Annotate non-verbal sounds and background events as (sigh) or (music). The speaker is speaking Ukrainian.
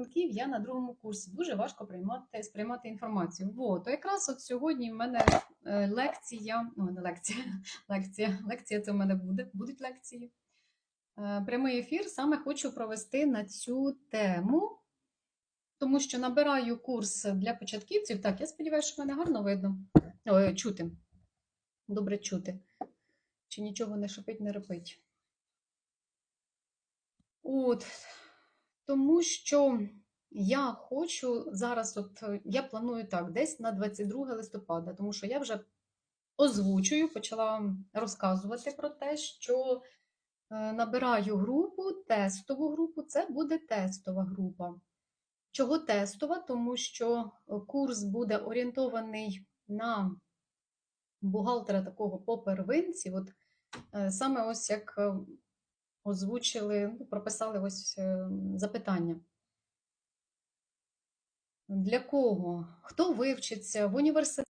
рахунків я на другому курсі. Дуже важко приймати, сприймати інформацію. Во, то якраз от сьогодні в мене е, лекція, ну не лекція, (laughs) лекція, лекція це в мене буде, будуть лекції. Е, Прямий ефір саме хочу провести на цю тему, тому що набираю курс для початківців. Так, я сподіваюся, що мене гарно видно. Ой, чути. Добре чути. Чи нічого не шипить, не репить. От, тому що я хочу зараз, от е, я планую так, десь на 22 листопада, тому що я вже озвучую, почала розказувати про те, що е, набираю групу, тестову групу, це буде тестова група. Чого тестова? Тому що е, курс буде орієнтований на бухгалтера такого по первинці. От саме ось як озвучили, ну, прописали ось е, запитання. Для кого? Хто вивчиться в університеті?